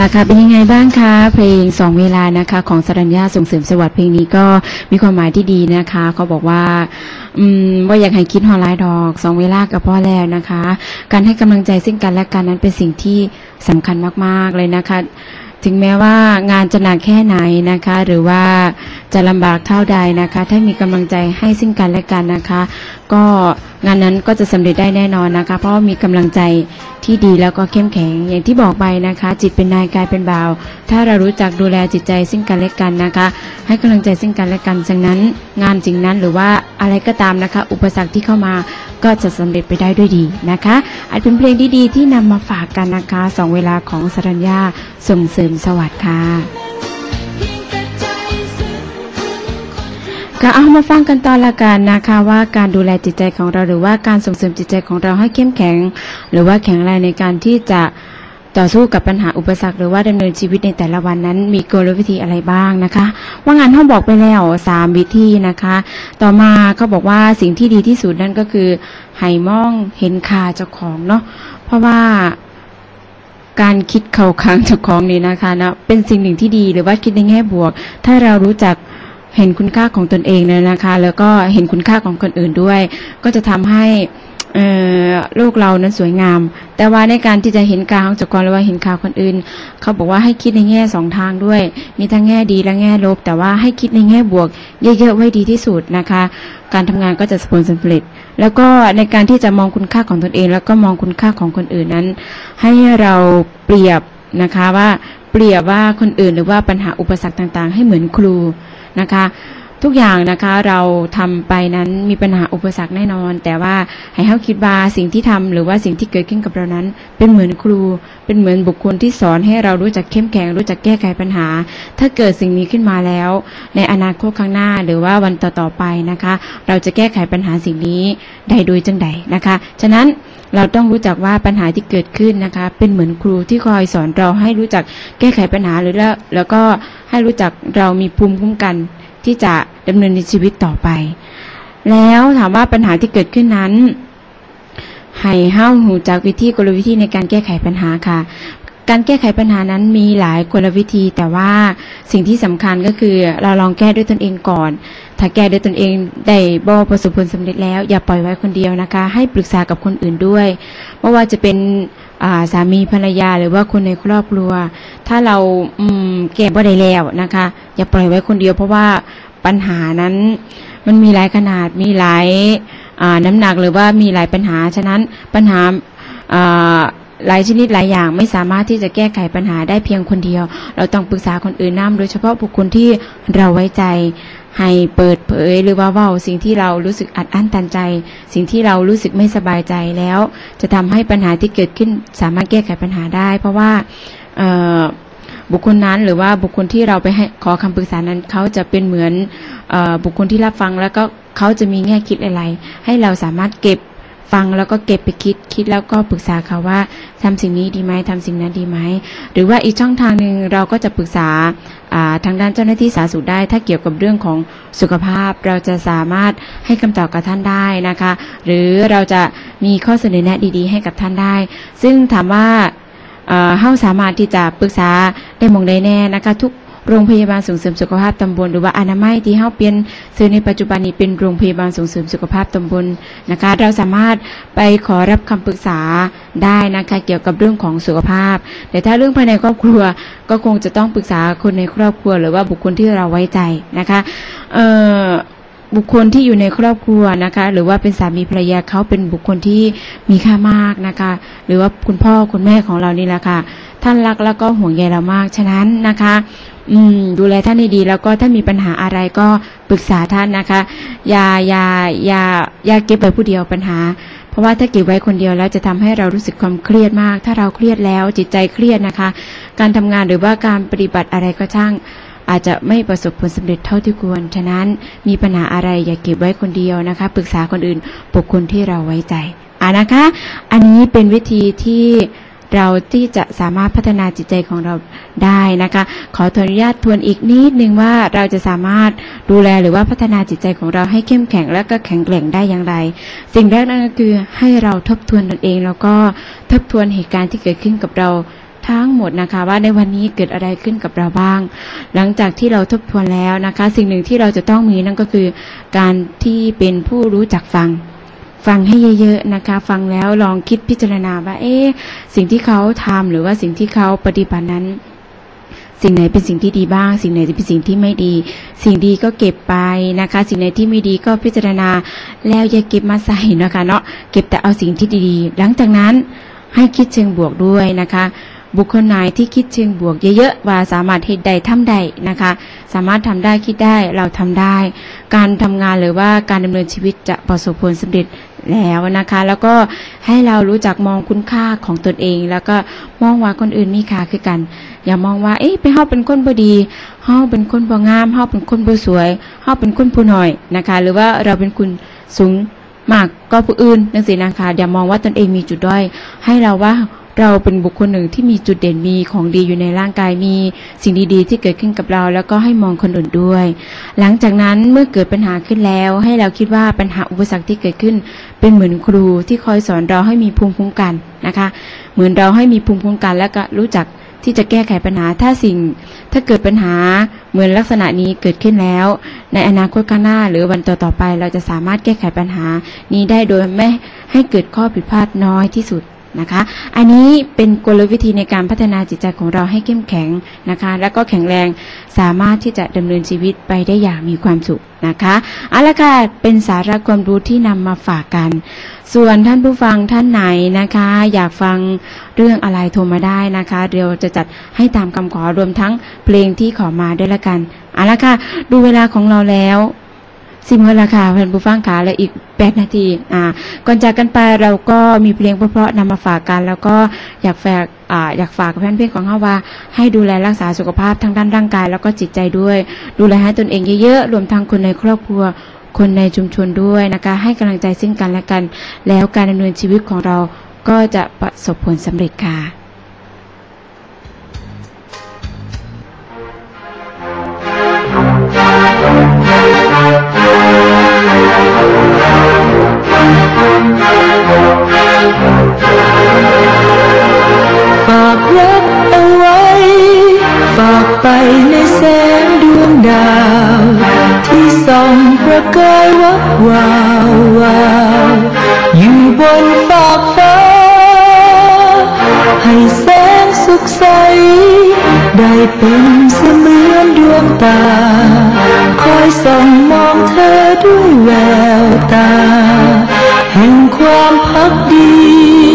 ละค่ะเป็นยังไงบ้างคะ เพลงสองเวลานะคะ ของสรัญญาส่งเสริมสวัสดิ์เพลงนี้ก็มีความหมายที่ดีนะคะเขาบอกว่า อืมว่าอยากให้คิดฮอลไลน์ดอกสองเวลากับพ่อแล้วนะคะ การให้กำลังใจซึ่งกันและกันนั้นเป็นสิ่งที่สำคัญมากๆเลยนะคะ ถึงแม้ว่างานจะหนักแค่ไหนนะคะ หรือว่าจะลำบากเท่าใดนะคะ ถ้ามีกำลังใจให้ซึ่งกันและกันนะคะ ก็งานนั้นก็จะสำเร็จได้แน่นอนนะคะ เพราะว่ามีกำลังใจที่ดีแล้วก็เข้มแข็ง อย่างที่บอกไปนะคะ จิตเป็นนายกายเป็นบ่าว ถ้าเรารู้จักดูแลจิตใจซึ่งกันและกันนะคะ ให้กำลังใจซึ่งกันและกันดังนั้น งานสิ่งนั้นหรือว่าอะไรก็ตามนะคะ อุปสรรคที่เข้ามาก็จะสำเร็จไปได้ด้วยดีนะคะอาจเป็นเพลงดีๆที่นำมาฝากกันนะคะสองเวลาของสรัญญา ส่งเสริมสวัสดิ์ค่ะก็เอามาฟังกันต่อละกันนะคะว่าการดูแลจิตใจของเราหรือว่าการส่งเสริมจิตใจของเราให้เข้มแข็ง หรือว่าแข็งแรงในการที่จะต่อสู้กับปัญหาอุปสรรคหรือว่าดำเนินชีวิตในแต่ละวันนั้น มีกลวิธีอะไรบ้างนะคะ ว่างานเขาบอกไปแล้วสามวิธีนะคะ ต่อมาเขาบอกว่าสิ่งที่ดีที่สุดนั่นก็คือให้มองเห็นค่าเจ้าของเนาะเพราะว่า การคิดเข้าค้างเจ้าของนี่นะคะนะเป็นสิ่งหนึ่งที่ดีหรือว่าคิดในแง่บวก ถ้าเรารู้จักเห็นคุณค่าของตนเองเลยนะคะ แล้วก็เห็นคุณค่าของคนอื่นด้วย ก็จะทำให้ โลกเรานั้นสวยงาม แต่ว่าในการที่จะเห็นกาของจ้าของหรือว่าเห็นข่าวคนอื่น เขาบอกว่าให้คิดในแง่สองทางด้วย มีทั้งแง่ดีและแง่ลบ แต่ว่าให้คิดในแง่บวก เยอะๆไว้ดีที่สุดนะคะ การทำงานก็จะผลสำเร็จ แล้วก็ในการที่จะมองคุณค่าของตนเอง แล้วก็มองคุณค่าของคนอื่นนั้น ให้เราเปรียบนะคะว่าเปรียบว่าคนอื่นหรือว่าปัญหาอุปสรรคต่างๆ ให้เหมือนครูนะคะ ทุกอย่างนะคะเราทำไปนั้นมีปัญหาอุปสรรคแน่นอน แต่ว่าให้เขาคิดว่าสิ่งที่ทำหรือว่าสิ่งที่เกิดขึ้นกับเรานั้น เป็นเหมือนครู เป็นเหมือนบุคคลที่สอนให้เรารู้จักเข้มแข็งรู้จักแก้ไขปัญหา ถ้าเกิดสิ่งนี้ขึ้นมาแล้ว ในอนาคตข้างหน้าหรือว่าวันต่อๆไปนะคะ เราจะแก้ไขปัญหาสิ่งนี้ได้โดยจังใดนะคะ ฉะนั้นเราต้องรู้จักว่าปัญหาที่เกิดขึ้นนะคะ เป็นเหมือนครูที่คอยสอนเราให้รู้จักแก้ไขปัญหาหรือแล้วแล้วก็ให้รู้จักเรามีภูมิคุ้มกัน ที่จะดำเนินในชีวิตต่อไป แล้วถามว่าปัญหาที่เกิดขึ้นนั้นให้ห้าหูจากวิธีกลวิธีในการแก้ไขปัญหาค่ะ การแก้ไขปัญหานั้นมีหลายกลวิธี แต่ว่าสิ่งที่สำคัญก็คือเราลองแก้ด้วยตนเองก่อน ถ้าแก้ด้วยตนเองได้บ่ประสบผลสำเร็จแล้ว อย่าปล่อยไว้คนเดียวนะคะ ให้ปรึกษากับคนอื่นด้วยไม่ว่าจะเป็น สามีภรรยาหรือว่าคนในครอบครัว ถ้าเราอืมแก้บ่ได้แล้วนะคะ อย่าปล่อยไว้คนเดียวเพราะว่าปัญหานั้นมันมีหลายขนาดมีหลายาน้ำหนักหรือว่ามีหลายปัญหา ฉะนั้นปัญหาหลายชนิดหลายอย่างไม่สามารถที่จะแก้ไขปัญหาได้เพียงคนเดียว เราต้องปรึกษาคนอื่นนํโดยเฉพาะบุคคลที่เราไว้ใจ ให้เปิดเผยหรือว่าเว่าสิ่งที่เรารู้สึกอัดอั้นตันใจ สิ่งที่เรารู้สึกไม่สบายใจแล้ว จะทำให้ปัญหาที่เกิดขึ้นสามารถแก้ไขปัญหาได้ เพราะว่าบุคคลนั้นหรือว่าบุคคลที่เราไปให้ขอคำปรึกษานั้นเขาจะเป็นเหมือนอบุคคลที่รับฟังแล้วก็เขาจะมีแง่คิดอะไร ให้เราสามารถเก็บ ฟังแล้วก็เก็บไปคิดคิดแล้วก็ปรึกษาเขาว่าทำสิ่งนี้ดีไหมทำสิ่งนั้นดีไหมหรือว่าอีกช่องทางหนึ่งเราก็จะปรึกษาทางด้านเจ้าหน้าที่สาธารณสุขได้ ถ้าเกี่ยวกับเรื่องของสุขภาพเราจะสามารถให้คำตอบกับท่านได้นะคะ หรือเราจะมีข้อเสนอแนะดีๆ ให้กับท่านได้ ซึ่งถามว่าเอ่อเฮาสามารถที่จะปรึกษาได้หมองได้แน่นะคะทุก โรงพยาบาลส่งเสริมสุขภาพตำบล หรือว่าอนามัยที่เฮาเปลี่ยนซื้อในปัจจุบันนี้เป็นโรงพยาบาลส่งเสริมสุขภาพตำบลนะคะ เราสามารถไปขอรับคำปรึกษาได้นะคะเกี่ยวกับเรื่องของสุขภาพ แต่ถ้าเรื่องภายในครอบครัวก็คงจะต้องปรึกษาคนในครอบครัว หรือว่าบุคคลที่เราไว้ใจนะคะเอ่อบุคคลที่อยู่ในครอบครัวนะคะ หรือว่าเป็นสามีภรรยาเขาเป็นบุคคลที่มีค่ามากนะคะ หรือว่าคุณพ่อคุณแม่ของเรานี่แหละค่ะ ท่านรักแล้วก็ห่วงใยเรามาก ฉะนั้นนะคะ อืม ดูแลท่านให้ดีแล้วก็ถ้ามีปัญหาอะไรก็ปรึกษาท่านนะคะ อย่าอย่าอย่าอย่าเก็บไว้ผู้เดียวปัญหา เพราะว่าถ้าเก็บไว้คนเดียวแล้วจะทำให้เรารู้สึกความเครียดมาก ถ้าเราเครียดแล้วจิตใจเครียดนะคะ การทำงานหรือว่าการปฏิบัติอะไรก็ช่างอาจจะไม่ประสบผลสำเร็จเท่าที่ควร ฉะนั้นมีปัญหาอะไรอย่าเก็บไว้คนเดียวนะคะ ปรึกษาคนอื่นบุคคลที่เราไว้ใจอ่านะคะ อันนี้เป็นวิธีที่ เราที่จะสามารถพัฒนาจิตใจของเราได้นะคะ ขออนุญาตทวนอีกนิดนึงว่าเราจะสามารถดูแลหรือว่าพัฒนาจิตใจของเราให้เข้มแข็งและก็แข็งแกร่งได้อย่างไร สิ่งแรกนั่นก็คือให้เราทบทวนตนเอง แล้วก็ทบทวนเหตุการณ์ที่เกิดขึ้นกับเราทั้งหมดนะคะว่าในวันนี้เกิดอะไรขึ้นกับเราบ้าง หลังจากที่เราทบทวนแล้วนะคะ สิ่งหนึ่งที่เราจะต้องมีนั่นก็คือ การที่เป็นผู้รู้จักฟัง ฟังให้เยอะๆนะคะ ฟังแล้วลองคิดพิจารณาว่า เอ๊ะสิ่งที่เขาทำหรือว่าสิ่งที่เขาปฏิบัตินั้น สิ่งไหนเป็นสิ่งที่ดีบ้าง สิ่งไหนจะเป็นสิ่งที่ไม่ดี สิ่งดีก็เก็บไปนะคะ สิ่งไหนที่ไม่ดีก็พิจารณา แล้วอย่าเก็บมาใส่นะคะ เนาะเก็บแต่เอาสิ่งที่ดีๆ หลังจากนั้นให้คิดเชิงบวกด้วยนะคะ บุคคลไหนที่คิดเชิงบวกเยอะๆว่าสามารถเหตุใดทำได้นะคะ สามารถทำได้คิดได้เราทำได้ การทำงานหรือว่าการดำเนินชีวิตจะประสบผลสำเร็จแล้วนะคะ แล้วก็ให้เรารู้จักมองคุณค่าของตนเอง แล้วก็มองว่าคนอื่นมีค่าคือกัน อย่ามองว่าเอ๊ะไปเฮาเป็นคนบ่ดีเฮาเป็นคนบ่งามเฮาเป็นคนบ่สวยเฮาเป็นคนผู้น้อยนะคะ หรือว่าเราเป็นคุณสูงมากก็ผู้อื่นนั่นสินะคะอย่ามองว่าตนเองมีจุดด้อยให้เราว่า เราเป็นบุคคลหนึ่งที่มีจุดเด่นมีของดีอยู่ในร่างกายมีสิ่งดีๆ ที่เกิดขึ้นกับเรา แล้วก็ให้มองคนอื่นด้วย หลังจากนั้นเมื่อเกิดปัญหาขึ้นแล้ว ให้เราคิดว่าปัญหาอุปสรรคที่เกิดขึ้น เป็นเหมือนครูที่คอยสอนเราให้มีภูมิคุ้มกันนะคะ เหมือนเราให้มีภูมิคุ้มกัน แล้วก็รู้จักที่จะแก้ไขปัญหาถ้าสิ่ง ถ้าเกิดปัญหาเหมือนลักษณะนี้เกิดขึ้นแล้ว ในอนาคตข้างหน้าหรือวันต่อๆไป เราจะสามารถแก้ไขปัญหานี้ได้โดยไม่ให้เกิดข้อผิดพลาดน้อยที่สุด นะคะ อันนี้เป็นกลวิธีในการพัฒนาจิตใจของเราให้เข้มแข็งนะคะ แล้วก็แข็งแรงสามารถที่จะดำเนินชีวิตไปได้อย่างมีความสุขนะคะเอาละค่ะเป็นสาระความรู้ที่นำมาฝากกัน ส่วนท่านผู้ฟังท่านไหนนะคะ อยากฟังเรื่องอะไรโทรมาได้นะคะเดี๋ยวจะจัดให้ตามคำขอรวมทั้งเพลงที่ขอมาด้วยละกันเอาละค่ะดูเวลาของเราแล้ว สิบเวลาค่ะเพื่อนผู้ฟังขาและอีกแปดนาที อ่า ก่อนจากกันไปเราก็มีเพลงเพราะๆนำมาฝากกัน แล้วก็อยากฝากอ่าอยากฝากกับแฟนเพลงของเฮาว่า ให้ดูแลรักษาสุขภาพทั้งด้านร่างกาย แล้วก็จิตใจด้วย ดูแลให้ตนเองเยอะๆ รวมทั้งคนในครอบครัว คนในชุมชนด้วยนะคะ ให้กำลังใจซึ่งกันและกัน แล้วการดำเนินชีวิตของเราก็จะประสบผลสำเร็จค่ะ ไปในแสงดวงดาว ที่ส่องประกายวับวาววาวอยู่บนฟากฟ้า ให้แสงสุขใส ได้เป็นเสมือนดวงตา คอยส่องมองเธอด้วยแววตา แห่งความพักดี